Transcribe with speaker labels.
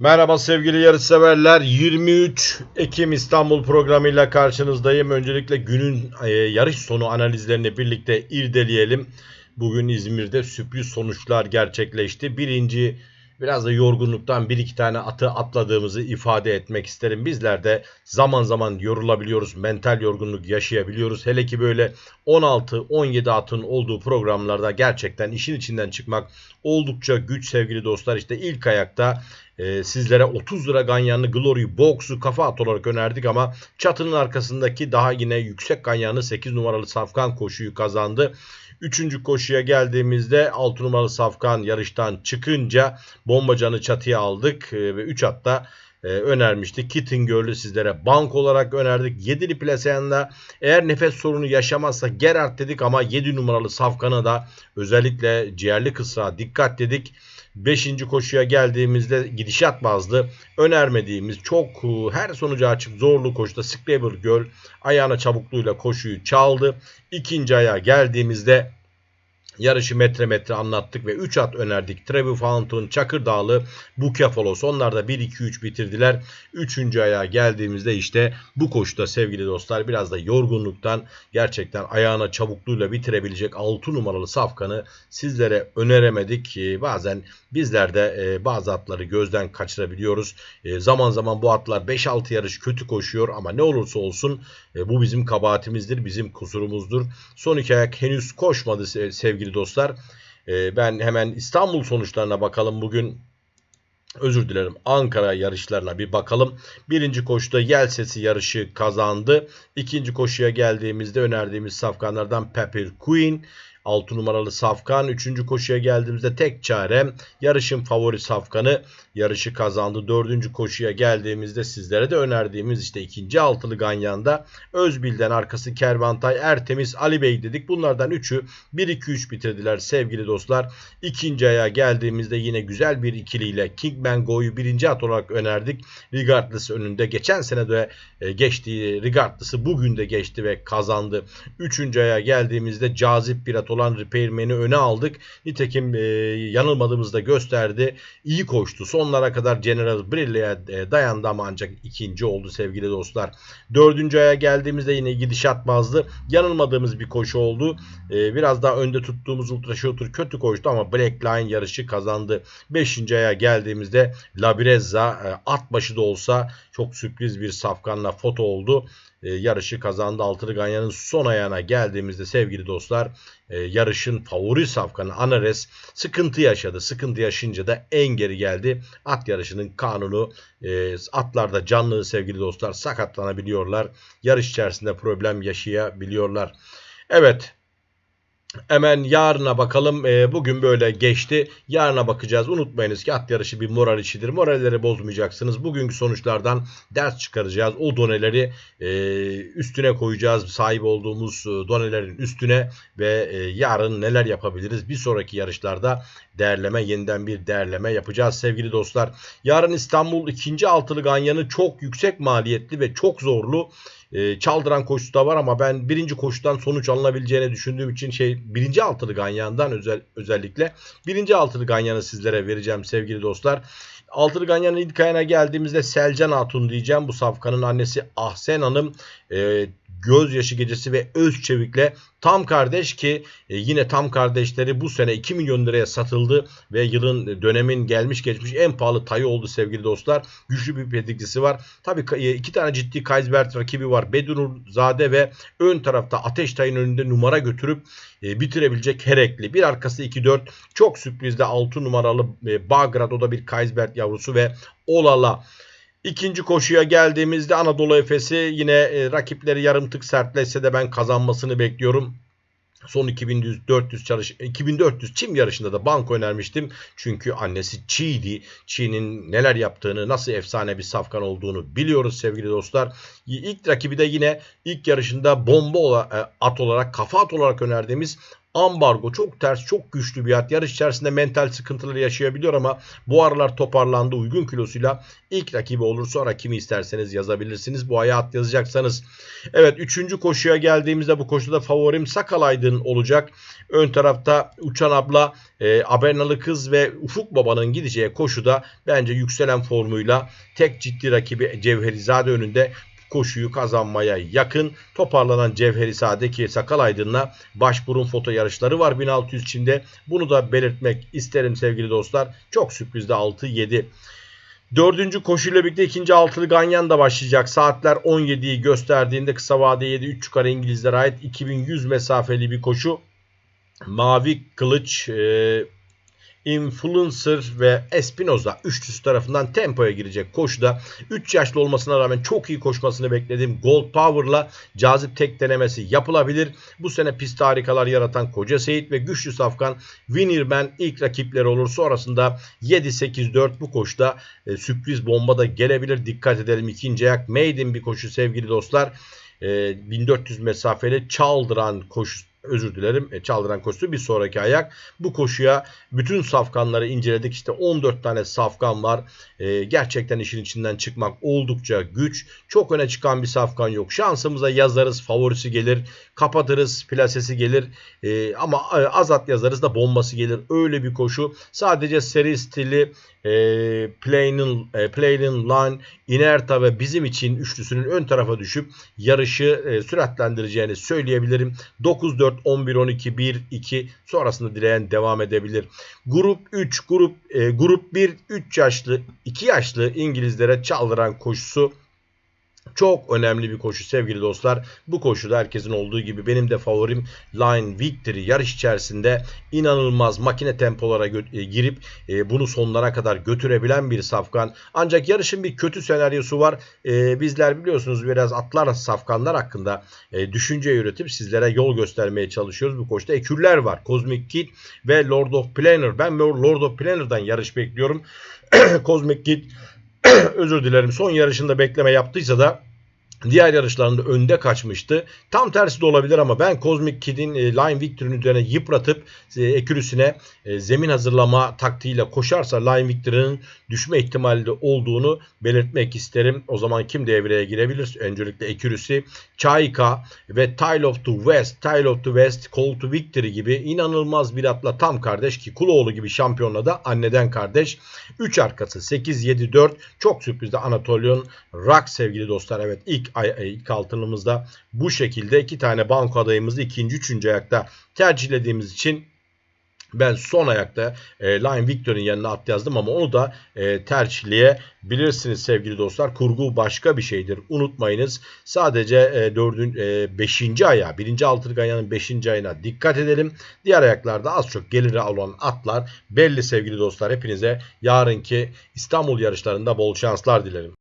Speaker 1: Merhaba sevgili yarışseverler. 23 Ekim İstanbul programıyla karşınızdayım. Öncelikle günün e, yarış sonu analizlerini birlikte irdeleyelim. Bugün İzmir'de sürpriz sonuçlar gerçekleşti. Birinci biraz da yorgunluktan bir iki tane atı atladığımızı ifade etmek isterim. Bizler de zaman zaman yorulabiliyoruz. Mental yorgunluk yaşayabiliyoruz. Hele ki böyle 16-17 atın olduğu programlarda gerçekten işin içinden çıkmak oldukça güç sevgili dostlar. İşte ilk ayakta e, sizlere 30 lira ganyanlı Glory Box'u kafa at olarak önerdik ama çatının arkasındaki daha yine yüksek ganyanlı 8 numaralı Safkan koşuyu kazandı. Üçüncü koşuya geldiğimizde 6 numaralı Safkan yarıştan çıkınca bombacanı çatıya aldık e, ve 3 atta e, önermiştik. Kitten Girl'ü sizlere bank olarak önerdik. 7'li plaseyanda eğer nefes sorunu yaşamazsa Gerard dedik ama 7 numaralı Safkan'a da özellikle ciğerli kısra dikkat dedik. 5. koşuya geldiğimizde gidişat bazlı önermediğimiz çok e, her sonucu açık zorlu koşuda Scrabble Girl ayağına çabukluğuyla koşuyu çaldı. İkinci ayağa geldiğimizde Yarışı metre metre anlattık ve 3 at önerdik. Trevi Fountain, Çakırdağlı, Bukefalos onlar da 1-2-3 bitirdiler. 3. ayağa geldiğimizde işte bu koşuda sevgili dostlar biraz da yorgunluktan gerçekten ayağına çabukluğuyla bitirebilecek 6 numaralı safkanı sizlere öneremedik. Bazen bizler de e, bazı atları gözden kaçırabiliyoruz. E, zaman zaman bu atlar 5-6 yarış kötü koşuyor ama ne olursa olsun e, bu bizim kabahatimizdir, bizim kusurumuzdur. Son iki ayak henüz koşmadı sevgili dostlar. E, ben hemen İstanbul sonuçlarına bakalım. Bugün özür dilerim Ankara yarışlarına bir bakalım. Birinci koşuda Yel Sesi yarışı kazandı. İkinci koşuya geldiğimizde önerdiğimiz safkanlardan Pepper Queen. 6 numaralı Safkan. 3. koşuya geldiğimizde tek çarem yarışın favori Safkan'ı yarışı kazandı. 4. koşuya geldiğimizde sizlere de önerdiğimiz işte ikinci altılı Ganyan'da Özbil'den arkası Kervantay, Ertemiz, Ali Bey dedik. Bunlardan 3'ü 1-2-3 bitirdiler sevgili dostlar. İkinci aya geldiğimizde yine güzel bir ikiliyle Kingman Go'yu birinci at olarak önerdik. Regardless önünde geçen sene de e, geçtiği Regardless'ı bugün de geçti ve kazandı. Üçüncü aya geldiğimizde cazip bir at olan Repairman'i öne aldık. Nitekim e, yanılmadığımızda gösterdi. İyi koştu. Sonlara kadar General Brille'ye dayandı ama ancak ikinci oldu sevgili dostlar. Dördüncü aya geldiğimizde yine gidişat bazlı yanılmadığımız bir koşu oldu. E, biraz daha önde tuttuğumuz Ultra Shooter kötü koştu ama Black Line yarışı kazandı. Beşinci aya geldiğimizde Labirezza e, at başı da olsa çok sürpriz bir safkanla foto oldu. E, yarışı kazandı. Altılı Ganyan'ın son ayağına geldiğimizde sevgili dostlar e, yarışın favori safkanı Anares sıkıntı yaşadı. Sıkıntı yaşayınca da en geri geldi. At yarışının kanunu e, atlarda canlı sevgili dostlar sakatlanabiliyorlar. Yarış içerisinde problem yaşayabiliyorlar. Evet Hemen yarına bakalım. E, bugün böyle geçti. Yarına bakacağız. Unutmayınız ki at yarışı bir moral işidir. Moralleri bozmayacaksınız. Bugünkü sonuçlardan ders çıkaracağız. O doneleri e, üstüne koyacağız. Sahip olduğumuz e, donelerin üstüne ve e, yarın neler yapabiliriz? Bir sonraki yarışlarda değerleme, yeniden bir değerleme yapacağız sevgili dostlar. Yarın İstanbul ikinci altılı ganyanı çok yüksek maliyetli ve çok zorlu e, çaldıran koşusu da var ama ben birinci koşudan sonuç alınabileceğini düşündüğüm için şey birinci altılı ganyandan özel, özellikle birinci altılı ganyanı sizlere vereceğim sevgili dostlar. Altılı Ganyan'ın ilk ayına geldiğimizde Selcan Hatun diyeceğim. Bu safkanın annesi Ahsen Hanım e, Gözyaşı Gecesi ve Özçevik'le tam kardeş ki e, yine tam kardeşleri bu sene 2 milyon liraya satıldı ve yılın dönemin gelmiş geçmiş en pahalı tayı oldu sevgili dostlar. Güçlü bir pedigrisi var. Tabii e, iki tane ciddi Kaysbert rakibi var. Bedunur Zade ve ön tarafta Ateş Tay'ın önünde numara götürüp e, bitirebilecek Herekli. Bir arkası 2-4 çok sürprizde 6 numaralı Bagrat o da bir Kaysbert yavrusu ve Olala. İkinci koşuya geldiğimizde Anadolu Efes'i yine e, rakipleri yarım tık sertleşse de ben kazanmasını bekliyorum. Son 2400 çalış 2400 çim yarışında da banko önermiştim. Çünkü annesi Çi'ydi. Çi'nin neler yaptığını, nasıl efsane bir safkan olduğunu biliyoruz sevgili dostlar. İlk rakibi de yine ilk yarışında bomba e, at olarak, kafa at olarak önerdiğimiz Ambargo çok ters, çok güçlü bir at. Yarış içerisinde mental sıkıntıları yaşayabiliyor ama bu aralar toparlandı uygun kilosuyla. ilk rakibi olur sonra kimi isterseniz yazabilirsiniz. Bu aya at yazacaksanız. Evet üçüncü koşuya geldiğimizde bu koşuda favorim Sakal Aydın olacak. Ön tarafta Uçan Abla, e, Abernalı Kız ve Ufuk Baba'nın gideceği koşuda bence yükselen formuyla tek ciddi rakibi Cevherizade önünde koşuyu kazanmaya yakın. Toparlanan Cevherizade ki Sakal Aydın'la başburun foto yarışları var 1600 içinde. Bunu da belirtmek isterim sevgili dostlar. Çok sürprizde 6-7. Dördüncü koşuyla birlikte ikinci altılı Ganyan da başlayacak. Saatler 17'yi gösterdiğinde kısa vade 7 3 yukarı İngilizlere ait 2100 mesafeli bir koşu. Mavi Kılıç, e, Influencer ve Espinoza üçlüsü tarafından tempoya girecek koşuda 3 yaşlı olmasına rağmen çok iyi koşmasını beklediğim Gold Power'la cazip tek denemesi yapılabilir. Bu sene pist harikalar yaratan Koca Seyit ve güçlü safkan Winnerman ilk rakipleri olur. Sonrasında 7-8-4 bu koşuda e, sürpriz bomba da gelebilir. Dikkat edelim ikinci ayak maiden bir koşu sevgili dostlar. E, 1400 mesafeli çaldıran koşu özür dilerim e, çaldıran koşusu bir sonraki ayak. Bu koşuya bütün safkanları inceledik. İşte 14 tane safkan var. E, gerçekten işin içinden çıkmak oldukça güç. Çok öne çıkan bir safkan yok. Şansımıza yazarız favorisi gelir. Kapatırız plasesi gelir. E, ama e, azat yazarız da bombası gelir. Öyle bir koşu. Sadece seri stili e, Play'nin e, Play'nin Line, Inerta ve bizim için üçlüsünün ön tarafa düşüp yarışı e, süratlendireceğini söyleyebilirim. 9-4, 11-12, 1-2 sonrasında dileyen devam edebilir. Grup 3, grup e, grup 1, 3 yaşlı, 2 yaşlı İngilizlere çaldıran koşusu çok önemli bir koşu sevgili dostlar. Bu koşuda herkesin olduğu gibi benim de favorim Line Victory yarış içerisinde inanılmaz makine tempolara e, girip e, bunu sonlara kadar götürebilen bir safkan. Ancak yarışın bir kötü senaryosu var. E, bizler biliyorsunuz biraz atlar safkanlar hakkında e, düşünce üretip sizlere yol göstermeye çalışıyoruz. Bu koşuda ekürler var. Cosmic Kid ve Lord of Planner. Ben Lord of Planner'dan yarış bekliyorum. Cosmic Kid özür dilerim. Son yarışında bekleme yaptıysa da Diğer yarışlarında önde kaçmıştı. Tam tersi de olabilir ama ben Cosmic Kid'in e, Line Victor'ın üzerine yıpratıp e, ekürüsüne e, zemin hazırlama taktiğiyle koşarsa Line Victor'ın düşme ihtimali de olduğunu belirtmek isterim. O zaman kim devreye girebilir? Öncelikle ekürüsü Çayka ve Tile of the West, Tile of the West, Call to Victory gibi inanılmaz bir atla tam kardeş ki Kuloğlu gibi şampiyonla da anneden kardeş. 3 arkası 8-7-4 çok sürprizde Anatolian Rock sevgili dostlar. Evet ilk ilk altınımızda bu şekilde iki tane banko adayımızı ikinci üçüncü ayakta tercihlediğimiz için ben son ayakta e, Line Victor'ın yanına at yazdım ama onu da e, tercihleyebilirsiniz sevgili dostlar. Kurgu başka bir şeydir. Unutmayınız. Sadece e, 4'ün e, 5. ayağı, 1. altılık ayağının 5. ayına dikkat edelim. Diğer ayaklarda az çok geliri olan atlar belli sevgili dostlar. Hepinize yarınki İstanbul yarışlarında bol şanslar dilerim.